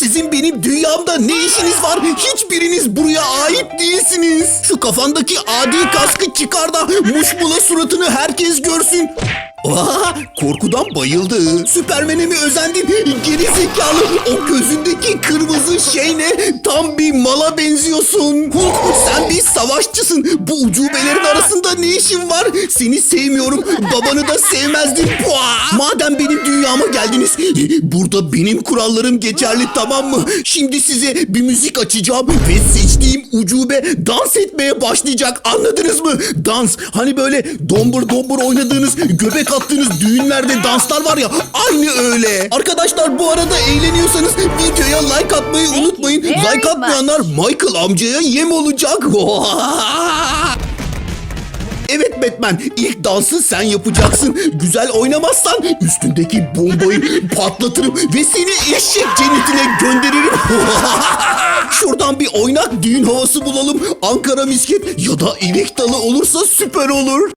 Sizin benim dünyamda ne işiniz var? Hiçbiriniz buraya ait değilsiniz. Şu kafandaki adi kaskı çıkar da muşmula suratını herkes görsün. Aa, korkudan bayıldı. Süpermen'e mi özendin? Geri zekalı. O gözündeki kırmızı şey ne? Tam bir mala benziyorsun. Hulk sen bir savaşçısın. Bu ucubelerin arasında ne işin var? Seni sevmiyorum. Babanı da sevmezdim. Pua! Madem benim dünyama geldiniz. Burada benim kurallarım geçerli tamam mı? Şimdi size bir müzik açacağım ve seçtiğim ucube dans etmeye başlayacak. Anladınız mı? Dans. Hani böyle dombur dombur oynadığınız, göbek attığınız düğünlerde danslar var ya. Aynı öyle. Arkadaşlar bu arada eğleniyorsanız videoya like atmayı unutmayın. Like atmayanlar Michael amcaya yem olacak. Evet Batman ilk dansı sen yapacaksın. Güzel oynamazsan üstündeki bombayı patlatırım ve seni eşek cennetine gönderirim. Şuradan bir oynak düğün havası bulalım. Ankara misket ya da ilik dalı olursa süper olur.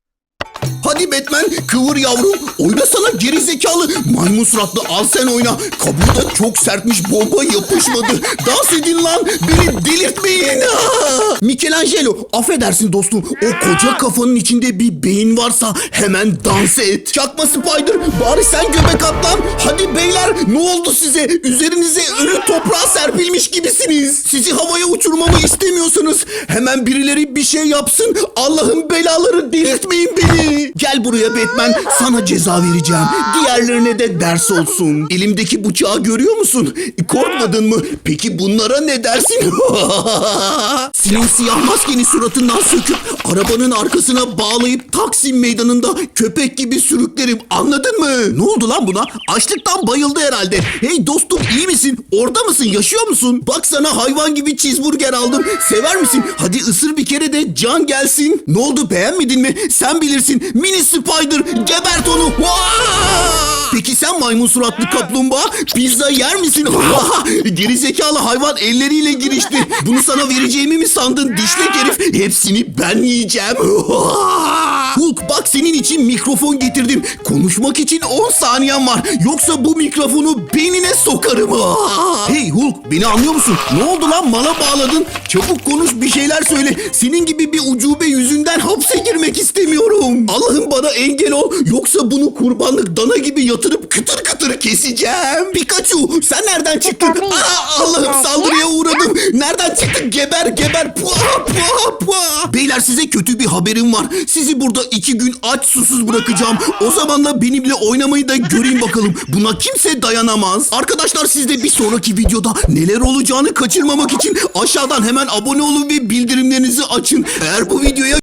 Hadi Batman kıvır yavrum. Oynasana geri zekalı. Maymun suratlı al sen oyna. Kabuğu da çok sertmiş bomba yapışmadı. Dans edin lan. Beni delirtmeyin. Aa! Michelangelo affedersin dostum. O koca kafanın içinde bir beyin varsa hemen dans et. Çakma Spider bari sen göbek at lan. Hadi beyler ne oldu size? Üzerinize ölü toprağa serpilmiş gibisiniz. Sizi havaya uçurmamı istemiyorsanız hemen birileri bir şey yapsın. Allah'ın belaları delirtmeyin beni. Gel buraya Batman sana ceza vereceğim. Diğerlerine de ders olsun. Elimdeki bıçağı görüyor musun? Korkmadın mı? Peki bunlara ne dersin? Senin siyah maskeni suratından söküp arabanın arkasına bağlayıp Taksim meydanında köpek gibi sürüklerim. Anladın mı? Ne oldu lan buna? Açlıktan bayıldı herhalde. Hey dostum iyi misin? Orada mısın? Yaşıyor musun? Bak sana hayvan gibi cheeseburger aldım. Sever misin? Hadi ısır bir kere de can gelsin. Ne oldu beğenmedin mi? Sen bilirsin. Mini Spider gebert onu. Peki sen maymun suratlı kaplumbağa pizza yer misin? Geri zekalı hayvan elleriyle girişti. Bunu sana vereceğimi mi sandın dişlek herif? Hepsini ben yiyeceğim. Hulk bak senin için mikrofon getirdim. Konuşmak için 10 saniyen var. Yoksa bu mikrofonu beynine sokarım. hey Hulk beni anlıyor musun? Ne oldu lan mala bağladın? Çabuk konuş bir şeyler söyle. Senin gibi bir ucube yüzünden hapse girmek istemiyorum. Allah'ım bana engel ol. Yoksa bunu kurbanlık dana gibi yatırıp kıtır kıtır keseceğim. Pikachu sen nereden çıktın? Aa, Allah'ım saldırıya uğradım. Nereden çıktın? Geber geber. Pua, pua, pua. Beyler size kötü bir haberim var. Sizi burada iki gün aç susuz bırakacağım. O zaman da benimle oynamayı da göreyim bakalım. Buna kimse dayanamaz. Arkadaşlar siz de bir sonraki videoda neler olacağını kaçırmamak için aşağıdan hemen abone olun ve bildirimlerinizi açın. Eğer bu videoya